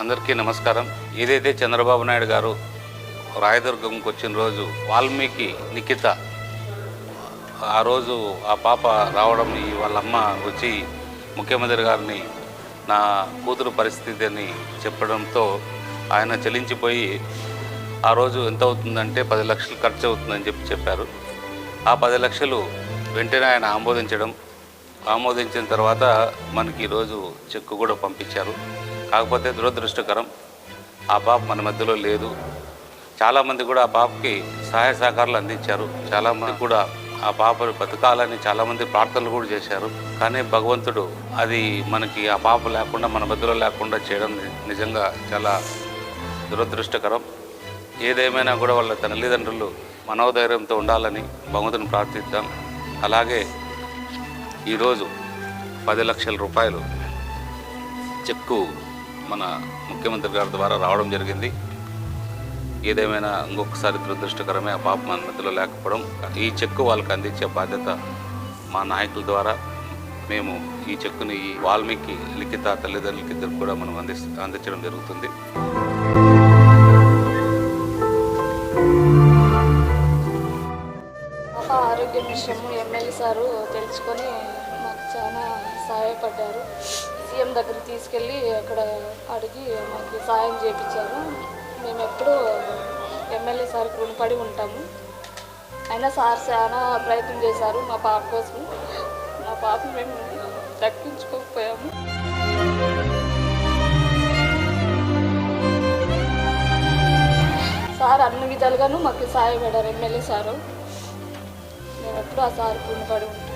అందరికీ నమస్కారం. ఏదైతే చంద్రబాబు నాయుడు గారు రాయదుర్గంకి వచ్చిన రోజు వాల్మీకి నిఖిత ఆ రోజు ఆ పాప రావడం ఈ వాళ్ళమ్మ వచ్చి ముఖ్యమంత్రి గారిని నా కూతురు పరిస్థితి అని చెప్పడంతో ఆయన చెల్లించిపోయి ఆ రోజు ఎంత అవుతుందంటే పది లక్షలు ఖర్చు అవుతుందని చెప్పి చెప్పారు. ఆ పది లక్షలు వెంటనే ఆయన ఆమోదించడం. ఆమోదించిన తర్వాత మనకి ఈరోజు చెక్కు కూడా పంపించారు. కాకపోతే దురదృష్టకరం ఆ పాప మన మధ్యలో లేదు. చాలామంది కూడా ఆ పాపకి సహాయ సహకారాలు అందించారు. చాలామంది కూడా ఆ పాపను బతకాలని చాలామంది ప్రార్థనలు కూడా చేశారు. కానీ భగవంతుడు అది మనకి ఆ పాప లేకుండా మన మధ్యలో లేకుండా చేయడం నిజంగా చాలా దురదృష్టకరం. ఏదేమైనా కూడా వాళ్ళ తల్లిదండ్రులు మనోధైర్యంతో ఉండాలని భగవంతుని ప్రార్థిద్దాం. అలాగే ఈరోజు పది లక్షల రూపాయలు చెక్కు మన ముఖ్యమంత్రి గారి ద్వారా రావడం జరిగింది. ఏదేమైనా ఇంకొకసారి దురదృష్టకరమే ఆ పాప మన మధ్యలో లేకపోవడం ఈ చెక్కు వాళ్ళకి అందించే బాధ్యత మా నాయకుల ద్వారా. మేము ఈ చెక్కుని ఈ వాల్మీకి లిఖిత తల్లిదండ్రులకి ఇద్దరు కూడా మనం అంది అందించడం జరుగుతుంది. ఆరోగ్య విషయము ఎమ్మెల్యే సారు తెలుసుకొని మాకు చాలా సహాయపడ్డారు. సీఎం దగ్గర తీసుకెళ్ళి అక్కడ అడిగి మాకు సాయం చేయించారు మేము ఎప్పుడూ ఎమ్మెల్యే సార్కి రుణపడి ఉంటాము. అయినా సార్ చాలా ప్రయత్నం చేశారు మా పాప కోసం. మా పాప మేము దక్కించుకోకపోయాము సార్ అన్ని విధాలుగాను మాకు సాయపడారు ఎమ్మెల్యే సారు. మేము ఎప్పుడూ ఆ సార్ రుణపడి ఉంటాము.